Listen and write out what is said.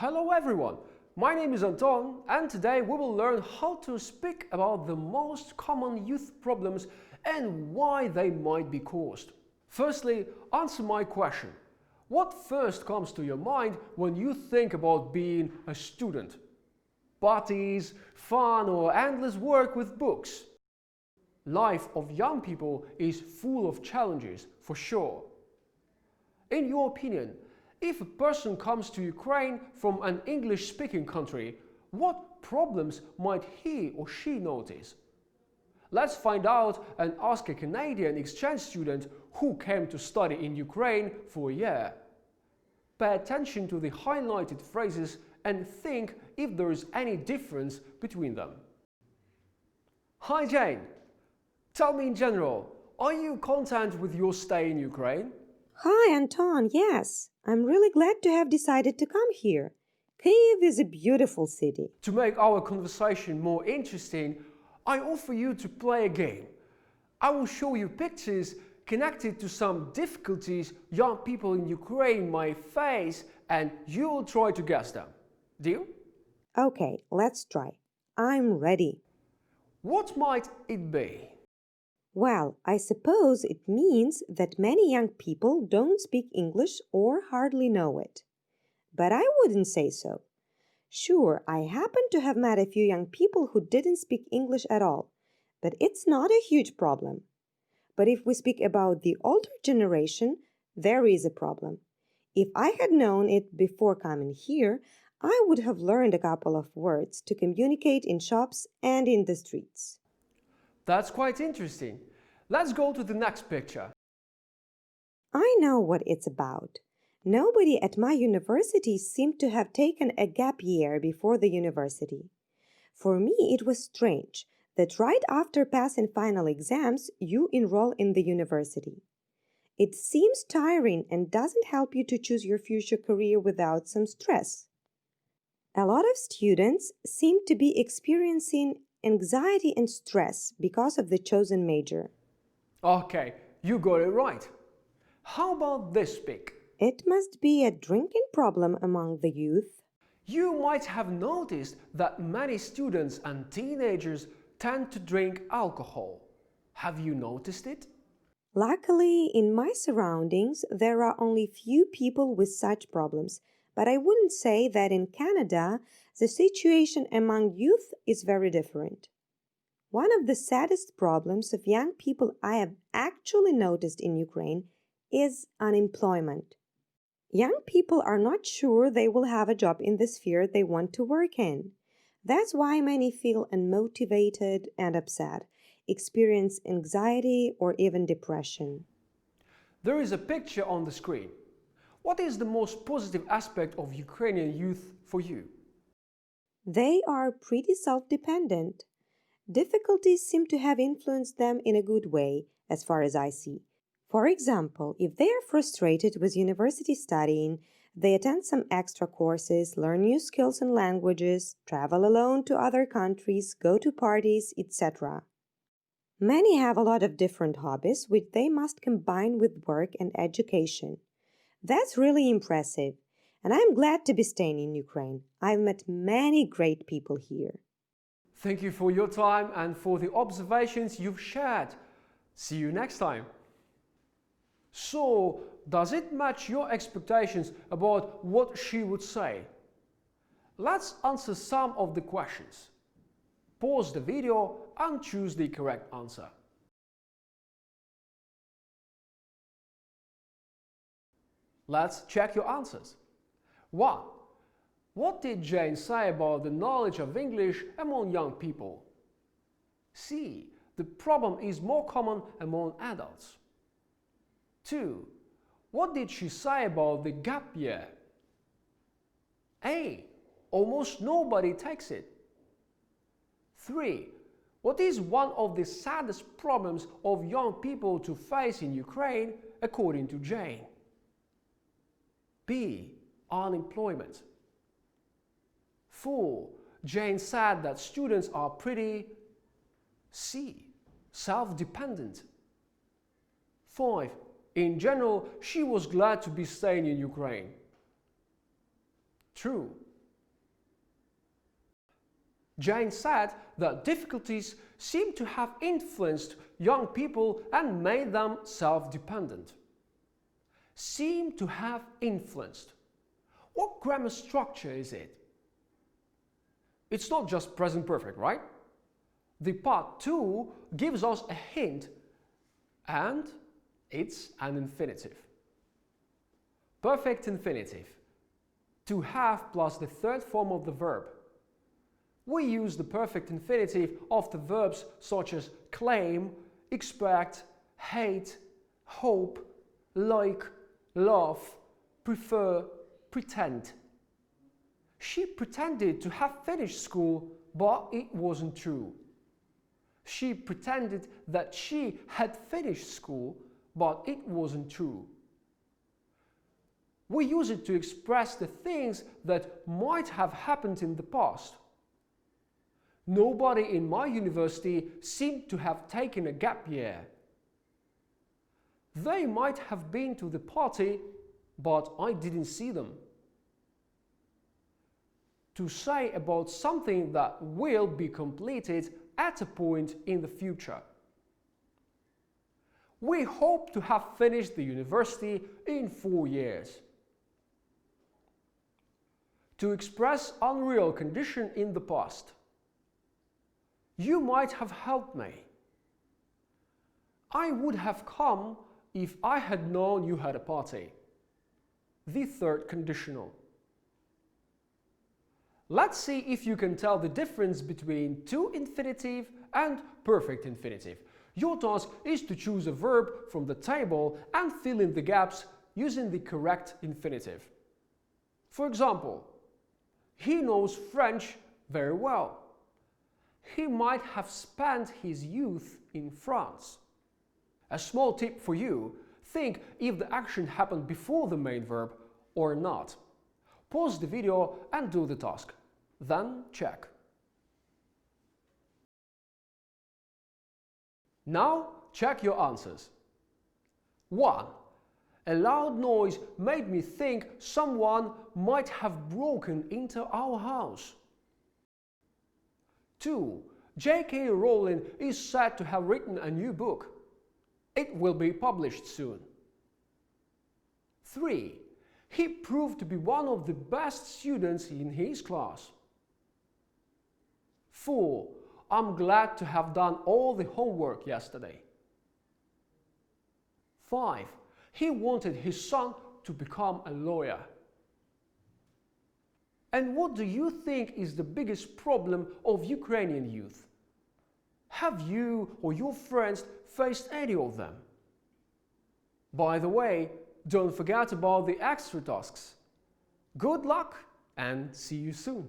Hello everyone, my name is Anton and today we will learn how to speak about the most common youth problems and why they might be caused. Firstly, answer my question. What first comes to your mind when you think about being a student? Parties, fun or endless work with books? Life of young people is full of challenges, for sure. In your opinion, if a person comes to Ukraine from an English-speaking country, what problems might he or she notice? Let's find out and ask a Canadian exchange student who came to study in Ukraine for a year. Pay attention to the highlighted phrases and think if there is any difference between them. Hi Jane, tell me in general, are you content with your stay in Ukraine? Hi, Anton. Yes, I'm really glad to have decided to come here. Kyiv is a beautiful city. To make our conversation more interesting, I offer you to play a game. I will show you pictures connected to some difficulties young people in Ukraine might face and you will try to guess them. Deal? Okay, let's try. I'm ready. What might it be? Well, I suppose it means that many young people don't speak English or hardly know it. But I wouldn't say so. Sure, I happen to have met a few young people who didn't speak English at all, but it's not a huge problem. But if we speak about the older generation, there is a problem. If I had known it before coming here, I would have learned a couple of words to communicate in shops and in the streets. That's quite interesting. Let's go to the next picture. I know what it's about. Nobody at my university seemed to have taken a gap year before the university. For me, it was strange that right after passing final exams, you enroll in the university. It seems tiring and doesn't help you to choose your future career without some stress. A lot of students seem to be experiencing anxiety and stress because of the chosen major. Okay, you got it right. How about this pic? It must be a drinking problem among the youth. You might have noticed that many students and teenagers tend to drink alcohol. Have you noticed it? Luckily, in my surroundings, there are only few people with such problems, but I wouldn't say that in Canada the situation among youth is very different. One of the saddest problems of young people I have actually noticed in Ukraine is unemployment. Young people are not sure they will have a job in the sphere they want to work in. That's why many feel unmotivated and upset, experience anxiety or even depression. There is a picture on the screen. What is the most positive aspect of Ukrainian youth for you? They are pretty self dependent. Difficulties seem to have influenced them in a good way, as far as I see. For example, if they are frustrated with university studying, they attend some extra courses, learn new skills and languages, travel alone to other countries, go to parties, etc. Many have a lot of different hobbies which they must combine with work and education. That's really impressive, and I'm glad to be staying in Ukraine. I've met many great people here. Thank you for your time and for the observations you've shared. See you next time. So, does it match your expectations about what she would say? Let's answer some of the questions. Pause the video and choose the correct answer. Let's check your answers. 1. What did Jane say about the knowledge of English among young people? C. The problem is more common among adults. 2. What did she say about the gap year? A. Almost nobody takes it. 3. What is one of the saddest problems of young people to face in Ukraine according to Jane? B. Unemployment. 4. Jane said that students are pretty C. Self-dependent. 5. In general, she was glad to be staying in Ukraine. True. Jane said that difficulties seem to have influenced young people and made them self dependent. Seem to have influenced. What grammar structure is it? It's not just present perfect, right? The part 2 gives us a hint and it's an infinitive. Perfect infinitive. To have plus the third form of the verb. We use the perfect infinitive of the verbs such as claim, expect, hate, hope, like, love, prefer, pretend. She pretended to have finished school, but it wasn't true. She pretended that she had finished school, but it wasn't true. We use it to express the things that might have happened in the past. Nobody in my university seemed to have taken a gap year. They might have been to the party, but I didn't see them. To say about something that will be completed at a point in the future. We hope to have finished the university in four years. To express unreal condition in the past. You might have helped me. I would have come if I had known you had a party. The third conditional. Let's see if you can tell the difference between to infinitive and perfect infinitive. Your task is to choose a verb from the table and fill in the gaps using the correct infinitive. For example, he knows French very well. He might have spent his youth in France. A small tip for you think if the action happened before the main verb or not. Pause the video and do the task. Then check. Now check your answers. 1. A loud noise made me think someone might have broken into our house. 2. J.K. Rowling is said to have written a new book. It will be published soon. 3. He proved to be one of the best students in his class. 4. I'm glad to have done all the homework yesterday. 5. He wanted his son to become a lawyer. And what do you think is the biggest problem of Ukrainian youth? Have you or your friends faced any of them? By the way, don't forget about the extra tasks. Good luck and see you soon!